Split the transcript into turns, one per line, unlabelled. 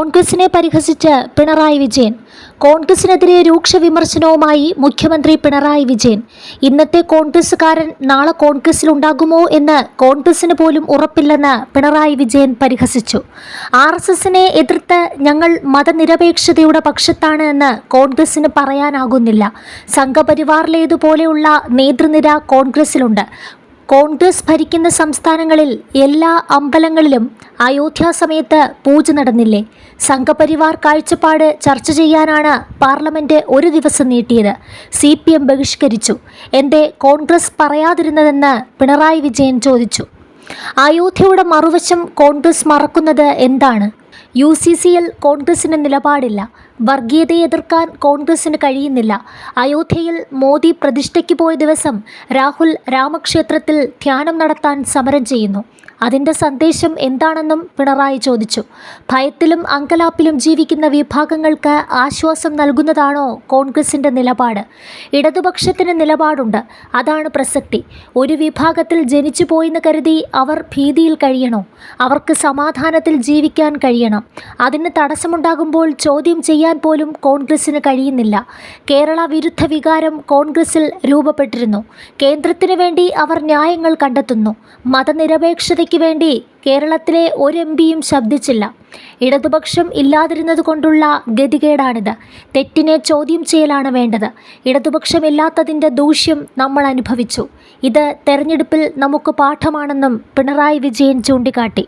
കോൺഗ്രസിനെ പരിഹസിച്ച് പിണറായി വിജയൻ. കോൺഗ്രസിനെതിരെ രൂക്ഷ വിമർശനവുമായി മുഖ്യമന്ത്രി പിണറായി വിജയൻ. ഇന്നത്തെ കോൺഗ്രസുകാരൻ നാളെ കോൺഗ്രസിലുണ്ടാകുമോ എന്ന് കോൺഗ്രസിന് പോലും ഉറപ്പില്ലെന്ന് പിണറായി വിജയൻ പരിഹസിച്ചു. ആർ എസ് എസിനെ എതിർത്ത് ഞങ്ങൾ മതനിരപേക്ഷതയുടെ പക്ഷത്താണ് എന്ന് കോൺഗ്രസിന് പറയാനാകുന്നില്ല. സംഘപരിവാറിലേതുപോലെയുള്ള നേതൃനിര കോൺഗ്രസിലുണ്ട്. കോൺഗ്രസ് ഭരിക്കുന്ന സംസ്ഥാനങ്ങളിൽ എല്ലാ അമ്പലങ്ങളിലും അയോധ്യ സമയത്ത് പൂജ നടന്നില്ലേ? സംഘപരിവാർ കാഴ്ചപ്പാട് ചർച്ച ചെയ്യാനാണ് പാർലമെന്റ് ഒരു ദിവസം നീട്ടിയത്. സി പി എം ബഹിഷ്കരിച്ചു. എന്തേ കോൺഗ്രസ് പറയാതിരുന്നതെന്ന് പിണറായി വിജയൻ ചോദിച്ചു. അയോധ്യയുടെ മറുവശം കോൺഗ്രസ് മറക്കുന്നത് എന്താണ്? യു സി സിയിൽ കോൺഗ്രസിന് നിലപാടില്ല. വർഗീയതയെ എതിർക്കാൻ കോൺഗ്രസിന് കഴിയുന്നില്ല. അയോധ്യയിൽ മോദി പ്രതിഷ്ഠയ്ക്ക് പോയ ദിവസം രാഹുൽ രാമക്ഷേത്രത്തിൽ ധ്യാനം നടത്താൻ സമരം ചെയ്യുന്നു. അതിന്റെ സന്ദേശം എന്താണെന്നും പിണറായി ചോദിച്ചു. ഭയത്തിലും അങ്കലാപ്പിലും ജീവിക്കുന്ന വിഭാഗങ്ങൾക്ക് ആശ്വാസം നൽകുന്നതാണോ കോൺഗ്രസിന്റെ നിലപാട്? ഇടതുപക്ഷത്തിന് നിലപാടുണ്ട്. അതാണ് പ്രസക്തി. ഒരു വിഭാഗത്തിൽ ജനിച്ചു പോയെന്ന് കരുതി അവർ ഭീതിയിൽ കഴിയണോ? അവർക്ക് സമാധാനത്തിൽ ജീവിക്കാൻ കഴിയണം അതിന് തടസ്സമുണ്ടാകുമ്പോൾ ചോദ്യം ചെയ്യാൻ പോലും കോൺഗ്രസിന് കഴിയുന്നില്ല. കേരള വിരുദ്ധ വികാരം കോൺഗ്രസിൽ രൂപപ്പെട്ടിരുന്നു. കേന്ദ്രത്തിനു വേണ്ടി അവർ ന്യായങ്ങൾ കണ്ടെത്തുന്നു. മതനിരപേക്ഷതയ്ക്ക് വേണ്ടി കേരളത്തിലെ ഒരു എം പിയും ശബ്ദിച്ചില്ല. ഇടതുപക്ഷം ഇല്ലാതിരുന്നത് കൊണ്ടുള്ള ഗതികേടാണിത്. തെറ്റിനെ ചോദ്യം ചെയ്യലാണ് വേണ്ടത്. ഇടതുപക്ഷമില്ലാത്തതിന്റെ ദൂഷ്യം നമ്മൾ അനുഭവിച്ചു. ഇത് തെരഞ്ഞെടുപ്പിൽ നമുക്ക് പാഠമാണെന്നും പിണറായി വിജയൻ ചൂണ്ടിക്കാട്ടി.